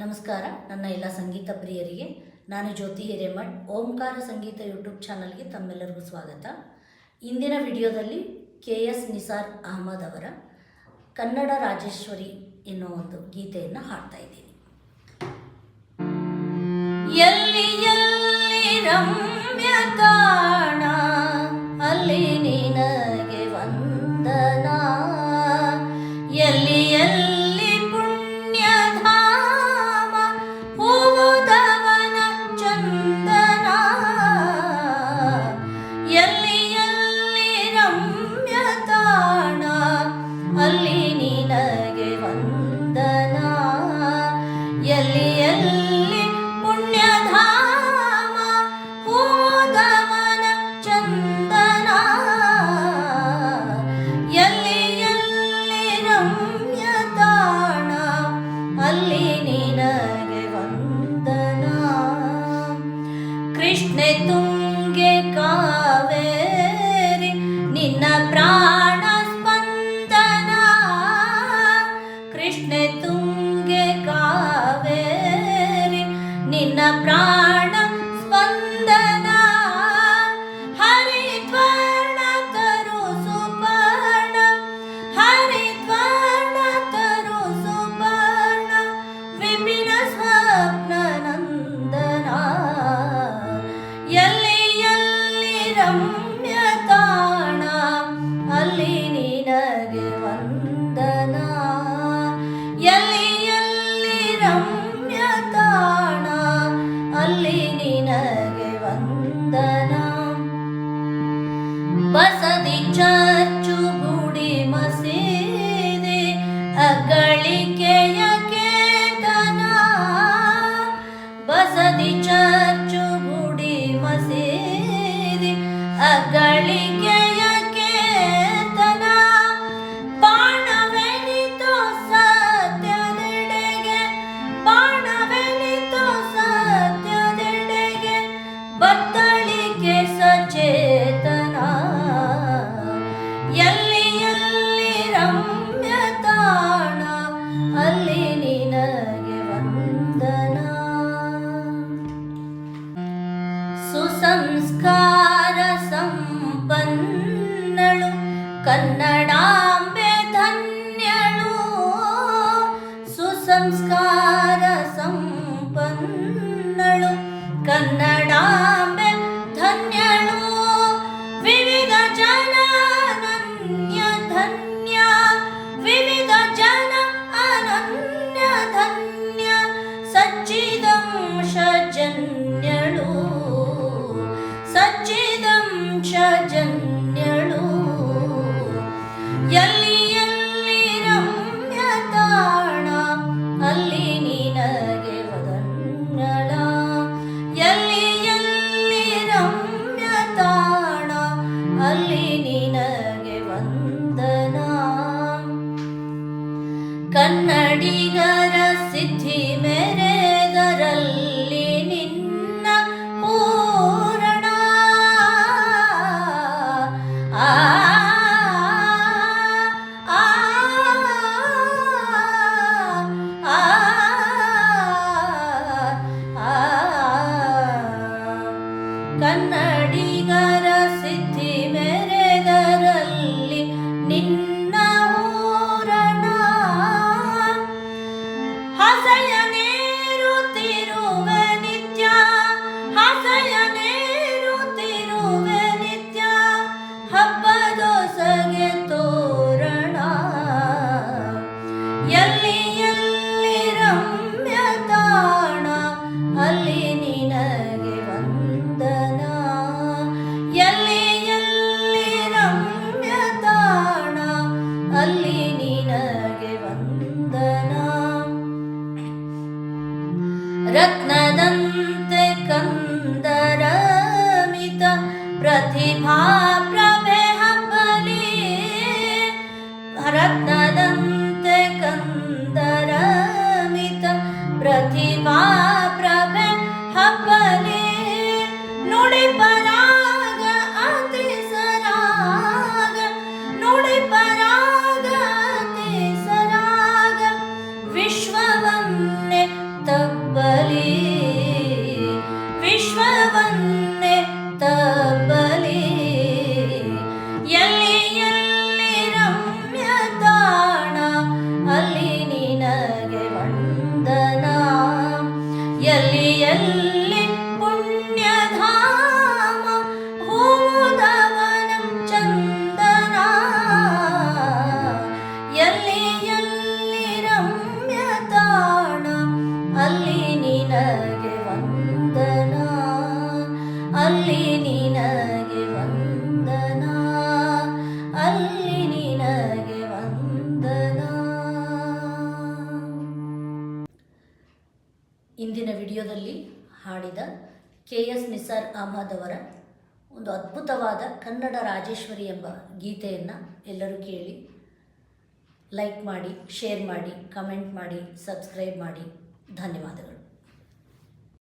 ನಮಸ್ಕಾರ, ನನ್ನ ಎಲ್ಲ ಸಂಗೀತ ಪ್ರಿಯರಿಗೆ, ನಾನು ಜ್ಯೋತಿ ಹಿರೇಮಠ್, ಓಂಕಾರ ಸಂಗೀತ ಯೂಟ್ಯೂಬ್ ಚಾನಲ್ಗೆ ತಮ್ಮೆಲ್ಲರಿಗೂ ಸ್ವಾಗತ. ಇಂದಿನ ವಿಡಿಯೋದಲ್ಲಿ ಕೆ ಎಸ್ ನಿಸಾರ್ ಅಹಮದ್ ಅವರ ಕನ್ನಡ ರಾಜೇಶ್ವರಿ ಎನ್ನುವ ಒಂದು ಗೀತೆಯನ್ನು ಹಾಡ್ತಾ ಇದ್ದೀನಿ. ಎಲ್ಲಿ ಎಲ್ಲಿ ರಮ್ಯತಾಳ ಎಲ್ಲಿಯಲ್ಲ ಸದಿ ಚರ್ಚು ಗುಡಿ ಮಸೀದಿ ಅಗಳಿಕೆಯ ಕೇತನ ಬಸದಿ पसदि ಗುಡಿ ಮಸೀದಿ अग kan कदन्ते कन्दरमित प्रतिभा प्रमेह बले रत्नदन्ते कन्दरमित प्रतिभा प्रमेह बले नुडिपराग अतिसराग नुडिपराग अतिसराग विश्ववन्ने तब्बली ವಿಡಿಯೋದಲ್ಲಿ ಹಾಡಿದ ಕೆ ಎಸ್ ನಿಸಾರ್ ಅಹಮದ್ ಅವರ ಒಂದು ಅದ್ಭುತವಾದ ಕನ್ನಡ ರಾಜೇಶ್ವರಿ ಎಂಬ ಗೀತೆಯನ್ನು ಎಲ್ಲರೂ ಕೇಳಿ ಲೈಕ್ ಮಾಡಿ ಶೇರ್ ಮಾಡಿ ಕಮೆಂಟ್ ಮಾಡಿ ಸಬ್ಸ್ಕ್ರೈಬ್ ಮಾಡಿ. ಧನ್ಯವಾದಗಳು.